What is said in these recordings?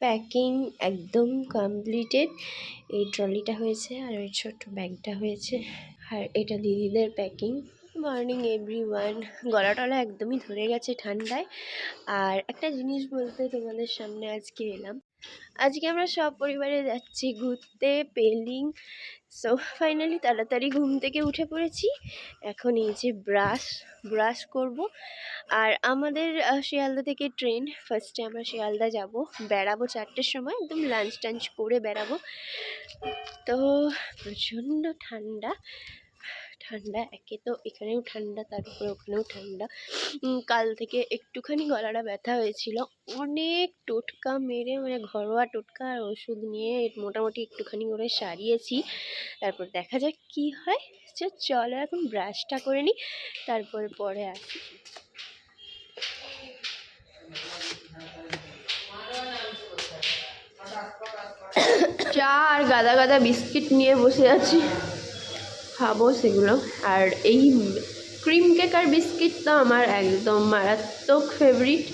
Packing একদম completed. এই ট্রলিটা হয়েছে আর ওই ছোট্ট ব্যাগটা হয়েছে। আর এটা দিদিদের প্যাকিং। মর্নিং এভরি ওয়ান গলা টলা একদমই ধরে গেছে ঠান্ডায়। আর একটা জিনিস বলতে তোমাদের সামনে আজকে এলাম। আজকে আমরা সব পরিবারে যাচ্ছি, ঘুরতে, পেলিং। সো ফাইনালি তাড়াতাড়ি ঘুম থেকে উঠে পড়েছি। এখন এই যে ব্রাশ ব্রাশ করব। আর আমাদের শিয়ালদা থেকে ট্রেন ফার্স্টে আমরা শিয়ালদা যাব। বেড়াবো চারটের সময়, একদম লাঞ্চ টাঞ্চ করে বেড়াবো। তো প্রচণ্ড ঠান্ডা। ঠান্ডা, একে তো এখানেও ঠান্ডা, তার উপরে ওখানেও ঠান্ডা। কাল থেকে একটুখানি গলাটা ব্যথা হয়েছিল। অনেক টোটকা মেরে মানে ঘরোয়া টোটকা আর ওষুধ নিয়ে মোটামুটি একটুখানি করে সারিয়েছি। তারপর দেখা যাক কি হয়। তো চলো এখন ব্রাশটা করে নিই, তারপরে পরে আসি। চা আর গাদা গাদা বিস্কিট নিয়ে বসে আছি। খাব সেগুলো। আর এই ক্রিম কেক আর বিস্কিট তো আমার একদম মারাত্মক ফেভারিট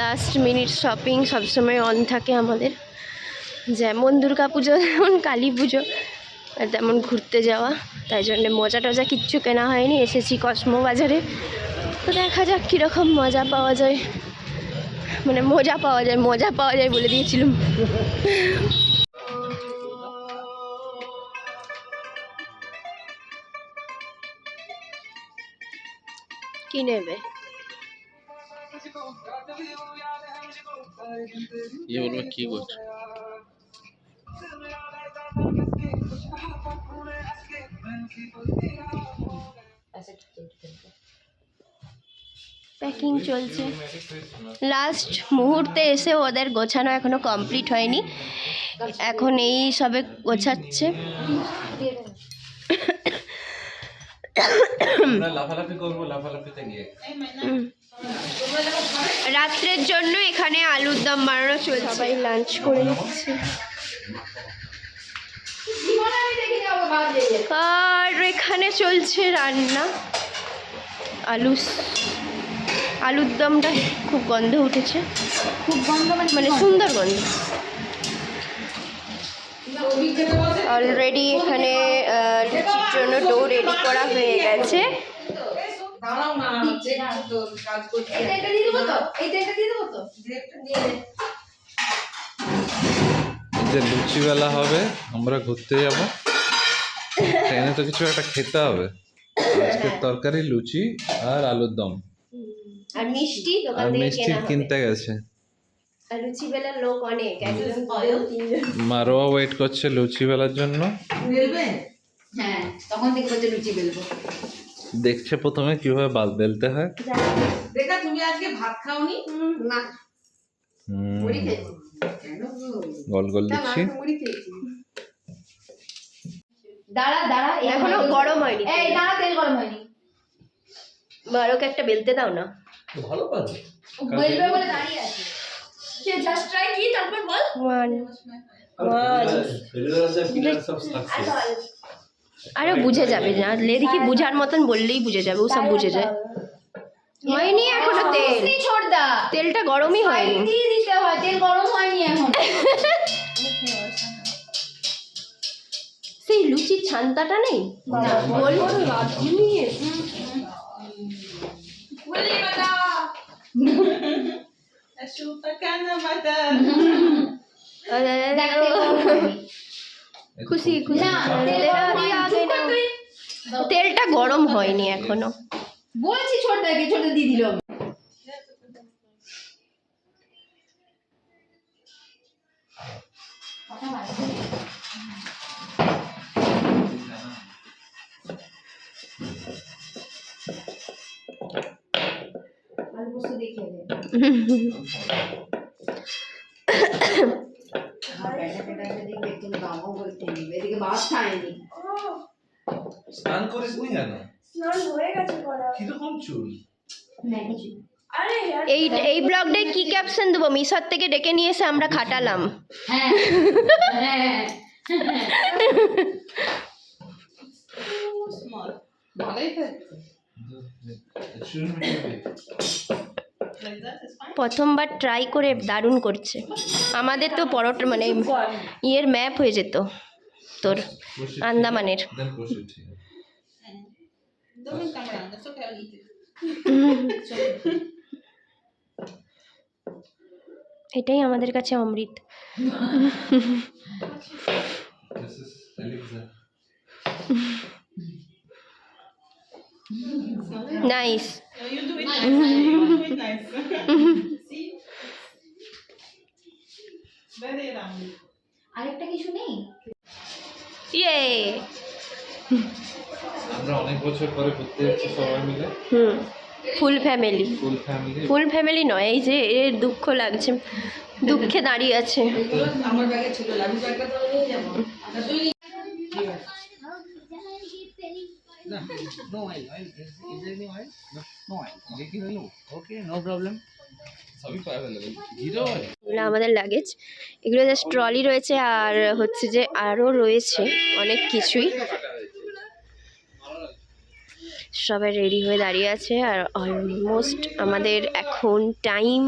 লাস্ট মিনিট শপিং সবসময় অন থাকে আমাদের। যেমন দুর্গা পুজো যেমন কালী পুজো আর তেমন ঘুরতে যাওয়া। তাই জন্যে মজা টজা কিচ্ছু কেনা হয়নি। এসেছি কসমো বাজারে। তো দেখা যাক কীরকম মজা পাওয়া যায়। মানে মজা পাওয়া যায়, মজা পাওয়া যায় বলে দিয়েছিলাম। কি নেবে? বলবে কি করছ প্যাকিং চলছে। লাস্ট মুহূর্তে এসে ওদের গোছানো এখনও কমপ্লিট হয়নি। এখন এই সবে গোছাচ্ছে আমরা লাফালাফি করব লাফালাফিতে গিয়ে হুম। রাত্রের জন্য এখানে আলুর দম বানানো চলছে। সবাই লাঞ্চ করে নিচ্ছে। আর এখানে চলছে রান্না। আলু আলুর দমটা খুব গন্ধ উঠেছে। খুব গন্ধ মানে মানে সুন্দর গন্ধ। অলরেডি এখানে লুচির জন্য ডো রেডি করা হয়ে গেছে। যে লুচিবেলা হবে আমরা ঘুরতে যাব। ট্রেনে তো কিছু একটা খেতে হবে। আজকে তরকারি লুচি আর আলুর দম। আর মিষ্টি আর মিষ্টি কিনতে গেছে। আর লুচি বেলার লোক অনেক একজন তিনজন মারোয়া ওয়েট করছে লুচি বেলার জন্য। বেলবে হ্যাঁ তখন থেকে বলছে লুচি বেলবো। দেখছে প্রথমে কীভাবে বাল বেলতে হয়। দেখা তুমি আজকে ভাত খাওনি? না? গোল গোল দিচ্ছি। দাঁড়া দাঁড়া এখনও গরম হয়নি। এই দাঁড়া তেল গরম হয়নি। মারোকে একটা বেলতে দাও না। ও বেলবে বলে দাঁড়িয়ে আছে। সে জাস্ট ট্রাই কি? তারপর বল। ওয়ান আরে বুঝে যাবে না। লেদিকে বুঝার মতন বললেই বুঝে যাবে ও সব বুঝে যায়। হয়নি এখনও তেল। ছোট তেলটা গরমই হয়নি। দিয়ে দিতে হয় তেল গরম হয়নি এখন। সেই লুচির ছান্তাটা নেই? বলব খুশি খুশি। তেলটা গরম হয়নি এখনও। বলছি ছোট দাকে ছোট দিয়ে দিল। দেখিয়ে দে এদিকে স্নান করিস নি কেন? স্নান হয়ে গেছে করা। কীরকম চুল? এই এই ব্লগটায় কি ক্যাপশন দেবো? মিশর থেকে ডেকে নিয়ে এসে আমরা খাটালাম। হ্যাঁ। হ্যাঁ ভালোই। প্রথমবার ট্রাই করে দারুণ করছে। আমাদের তো পরোটা মানে ইয়ের ম্যাপ হয়ে যেত তোর আন্দামানের. এটাই আমাদের কাছে অমৃত। Is nice You do it nice. You do it nice. See? Very round. আরেকটা কিছু নেই ইয়ে আমরা অনেক বছর পরে ঘুরতে যাচ্ছি সবাই মিলে হুম full family full family full family নয় এই যে এর দুঃখ লাগছে দুঃখে দাঁড়িয়ে আছে আমার ব্যাগে ছিল লাভি ব্যাগটা তো নিয়ে যাব No oil. oil. Is, is there any oil? No, no oil. Okay, no problem. এগুলো আমাদের লাগেজ এগুলো জাস্ট ট্রলি রয়েছে আর হচ্ছে যে আরও রয়েছে অনেক কিছুই সবাই রেডি হয়ে দাঁড়িয়ে আছে আর অলমোস্ট আমাদের এখন টাইম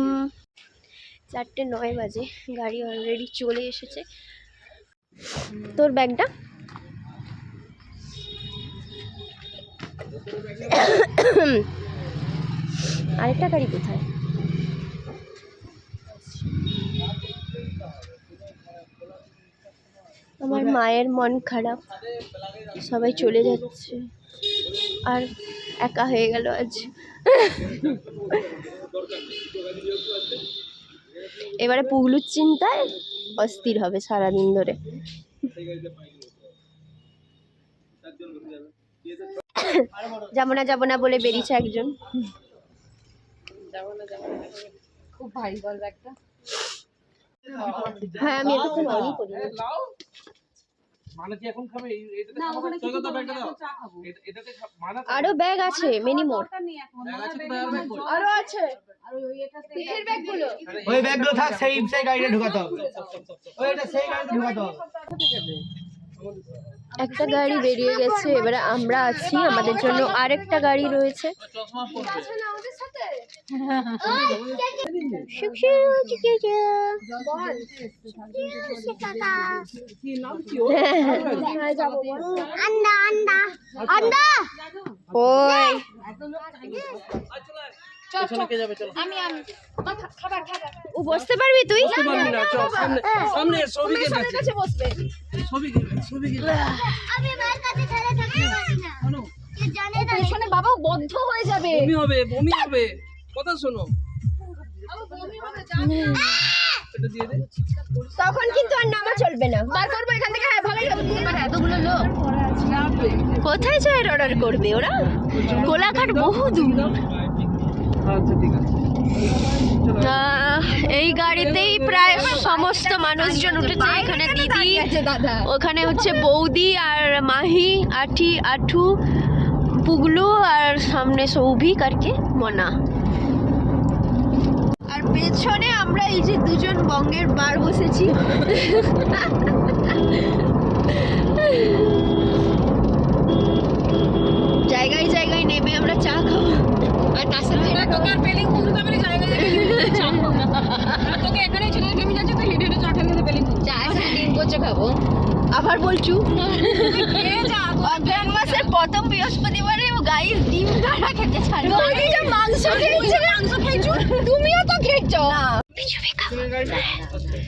চারটে নয় বাজে গাড়ি অলরেডি চলে এসেছে তোর ব্যাগটা আরেকটা গাড়ি কোথায়? আমার মায়ের মন খারাপ। সবাই চলে যাচ্ছে। আর একা হয়ে গেল আজ। এবারে পুগলুর চিন্তায় অস্থির হবে সারাদিন ধরে। যাব না যাব না বলে বেরিয়েছে একজন খুব ভারী বল ব্যাগটা হ্যাঁ আমি অনই করি মানে মানা আরও ব্যাগ আছে মিনি মোর ব্যাগ আছে কোথায় আর ব্যাগ কই? আরও আছে পিঠের ব্যাগগুলো ওই ব্যাগগুলো থাক সেই সেই গাড়িতে ঢুকাতে হবে ওইটা সেই গাড়িতে ঢুকাতে হবে একটা গাড়ি বেরিয়ে গেছে এবারে আমরা আছি আমাদের জন্য আরেকটা গাড়ি রয়েছে। ওই। চলে কে যাবে? চলো। ও বসতে পারবি তুই? না সামনে সামনে ছবি কে কাছে ছবি ছবি আমি মায়ের কাছে ছেড়ে থাকতে পারি না। কে জানে না। পেছনে বাবা বদ্ধ হয়ে যাবে। বমি হবে বমি হবে। কথা শোনো। এটা দিয়ে দে। তখন কিন্তু আর নামা চলবে না। বার করব এখান থেকে হ্যাঁ ভালো এতগুলো লোক। কোথায় চায়ের অর্ডার করবে ওরা? কোলাঘাট বহু দূর এই গাড়িতেই প্রায় সমস্ত মানুষজন উঠেছে। এখানে দিদি। ওখানে হচ্ছে বৌদি আর মাহি আঠি আঠু পুগলু আর সামনে সৌভিক আর কি মনা। আর পেছনে আমরা এই যে দুজন বঙ্গের বার বসেছি জায়গায় জায়গায় নেমে আমরা চা খাব আর তার সাথে তোকে আর পেলিং জায়গা তোকে এখানে রেখে আমি যাচ্ছি তো হেঁটে হেঁটে চা খেলে পেলিং। চায়ের ডিম কচা খাব। আবার বলছু অজ্ঞান মাসের প্রথম বৃহস্পতিবারে ও গাইস ডিম গাড়া খেতে ছাড়বে মাংস খেয়েছে? মাংস খেয়েছো? তুমিও তো খেয়েছো। না। পিছু বেকা বৌদি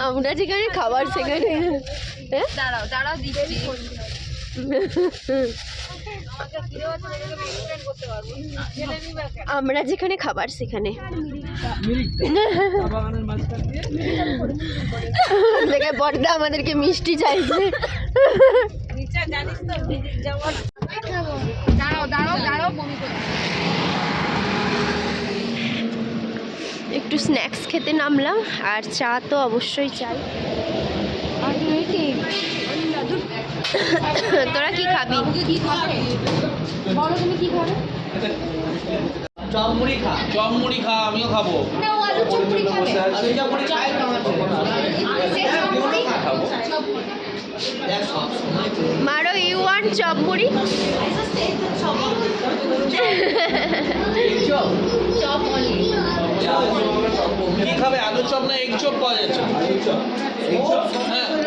আমরা যেখানে খাবার সেখানে হ্যাঁ? দাঁড়াও দাঁড়াও দিচ্ছি আমরা যেখানে খাবার, সেখানে। দেখে বড়দা আমাদেরকে মিষ্টি চাইছে। একটু স্ন্যাক্স খেতে নামলাম, আর চা তো অবশ্যই চাই। তোরা কি খাবি? কি খাবে বলো তুমি কি খাবে চপ মুড়ি খা। চপ মুড়ি খা আমিও খাব। না ও আলু চুপড়ি খাবে আলু চপ মুড়ি খাই তো আমার ছেলে। দুটো খা খাব। দেখ, সব সময় তো মারো ইউ ওয়ান চপ মুড়ি কি খাবে? আলু চপ না এগ চপ? পাওয়া যাচ্ছে।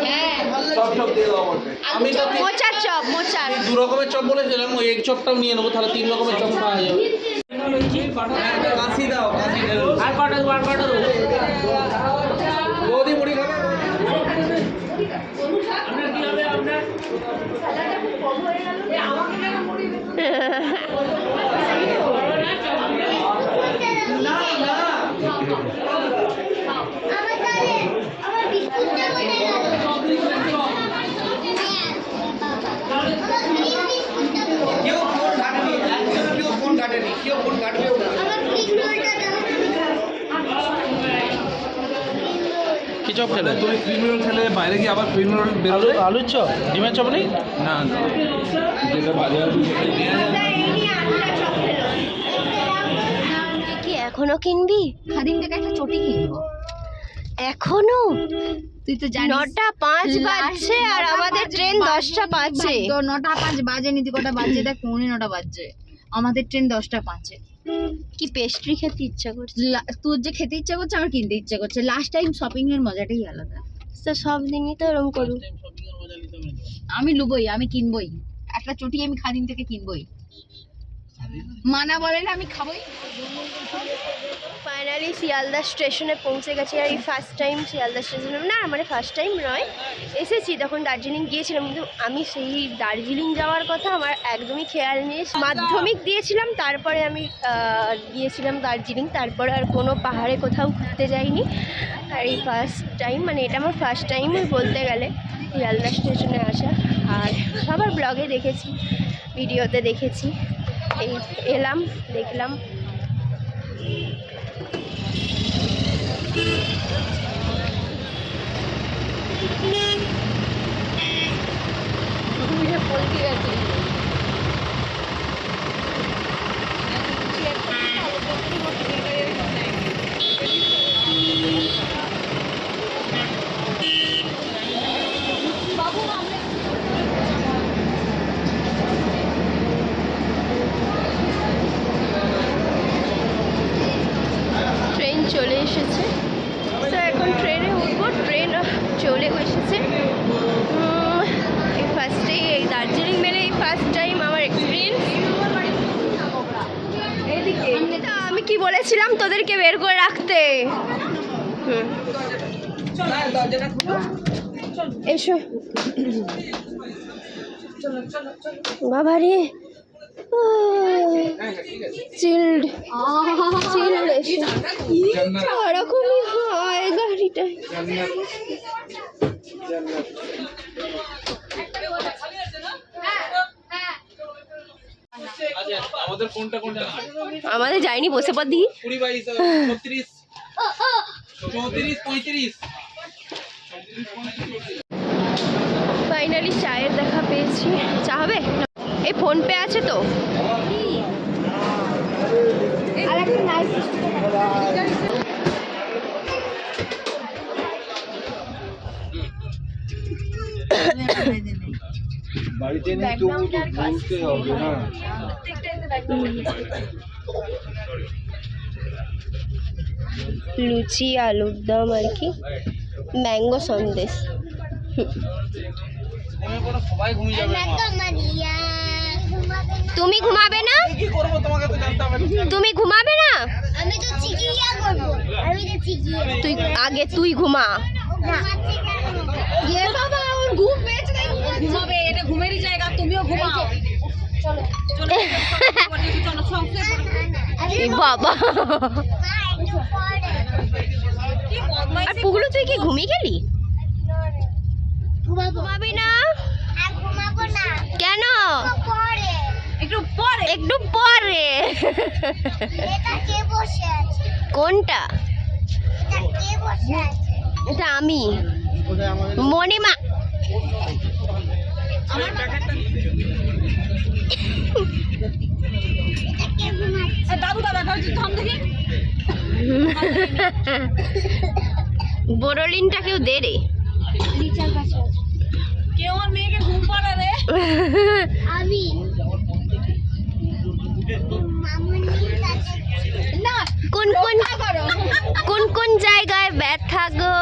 হ্যাঁ হ্যাঁ চপ দিয়ে দাও আমাকে। আমি তো মোচার চপ মোচার। দু রকমের চপ বলেছিলাম ওই এগ চপটাও নিয়ে নেব তাহলে তিন রকমের চপ পাওয়া যাবে। কাশি দাও কাশি দাও। আর কটা আর কটা বৌদি মুড়ি খাবে? আমার তাহলে আমার বিস্কুটটা কোথায় গেল আমার গ্রিন বিস্কুটটা কোথায় কেউ ফোন ঘাটেনি একজন কেউ ফোন ঘাটেনি না। কি চপ খেলে? তুমি ক্রিম রোল খেলে বাইরে গিয়ে আবার ক্রিম রোল বেরোলে আলুর চপ? ডিমের চপ নেই? না যেটা এখনও কিনবি? খাদিম থেকে একটা চটি কিনবো। এখনও? তুই তো জানিস নটা পাঁচ বাজছে আর আমাদের ট্রেন বাজে। দশটা পাঁচে তো নটা পাঁচ বাজে নীতি কটা বাজছে দেখ পৌনে নটা বাজছে। আমাদের ট্রেন দশটা পাঁচে। কি পেস্ট্রি খেতে ইচ্ছা করছে? লা- তোর যে খেতে ইচ্ছা করছে আমার কিনতে ইচ্ছা করছে। লাস্ট টাইম শপিং এর মজাটাই আলাদা। তো সব দিনই তো এরকম করুক আমি লুবই আমি কিনবই। একটা চটি আমি খাদিম থেকে কিনবই। মানা বলে না আমি খাবই। ফাইনালি শিয়ালদা স্টেশনে পৌঁছে গেছি আর এই ফার্স্ট টাইম শিয়ালদা স্টেশনে। না মানে ফার্স্ট টাইম নয়, এসেছি, তখন দার্জিলিং গিয়েছিলাম, কিন্তু আমি সেই দার্জিলিং যাওয়ার কথা আমার একদমই খেয়াল নেই। মাধ্যমিক দিয়েছিলাম, তারপরে আমি গিয়েছিলাম দার্জিলিং, তারপরে আর কোনো পাহাড়ে কোথাও ঘুরতে যাইনি। আর এই ফার্স্ট টাইম মানে এটা আমার ফার্স্ট টাইমই বলতে গেলে, শিয়ালদা স্টেশনে আসা। আর সবার ব্লগে দেখেছি ভিডিওতে দেখেছি। এই এলাম, দেখলাম। ট্রেন আমি কি বলেছিলাম তোদেরকে বের করে রাখতে। এসো। বাবা রে। চিল্ড চিল্ড ওরকমই হয় গাড়িটায়। আমাদের কোনটা কোনটা আমাদের যায়নি বসে পর দিই কুড়ি বাইশ ছত্রিশ চৌত্রিশ পঁয়ত্রিশ। ফাইনালি চায়ের দেখা পেয়েছি। চা হবে? এই ফোন পে আছে তো? আর একটা নাইস বাড়িতে নেই তো বলতে হবে না। লুচি আলুর দম আর কি। ম্যাঙ্গো সন্দেশ। তুমি ঘুমাবে না। তুমি ঘুমাবে না? আমি তো চিকিয়া করব আমি তো চিকিয়া তুই আগে তুই ঘুমা। না এ বাবা ওর ঘুম পেয়েছে ঘুমাবে এটা ঘুমেরই জায়গা তুমিও ঘুমাও। এ বাবা। আর পুগুলো তুই কি ঘুমিয়ে গেলি? ঘুমাবি না? আর ঘুমাবো ঘুমাবো না কেন? একটু পরে। একটু পরে। এটা কে বসে আছে কোনটা? এটা কে বসে আছে এটা আমি মণিমা। ঘুমাচ্ছে দাদু দাদা থাম দেখি। বোরোলিনটাকেও দে রে। নিচের পাশে আছে। কেউ আমার মেয়েকে ঘুম পাড়াবে আমি। মামুনির কাছে না কোন কোন কোন কোন জায়গায় ব্যথা গো?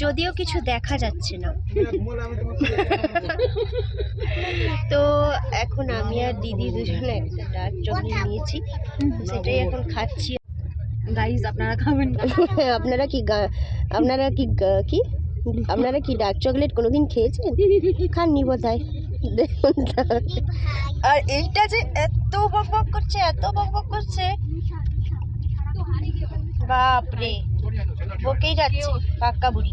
যদিও কিছু দেখা যাচ্ছে না। তো এখন আমি আর দিদি দুজনে একটা ডার্ক চকলেট নিয়েছি সেটাই এখন খাচ্ছি। গাইস আপনারা খাবেন আপনারা কি আপনারা কি কি? আপনারা কি ডার্ক চকলেট কোনোদিন খেয়েছেন? খাননি বোধহয়। দেখুন। আর এইটা যে এত বক বক করছে, এত বক বক করছে বাপরে, বকেই যাচ্ছে, পাক্কা বুড়ি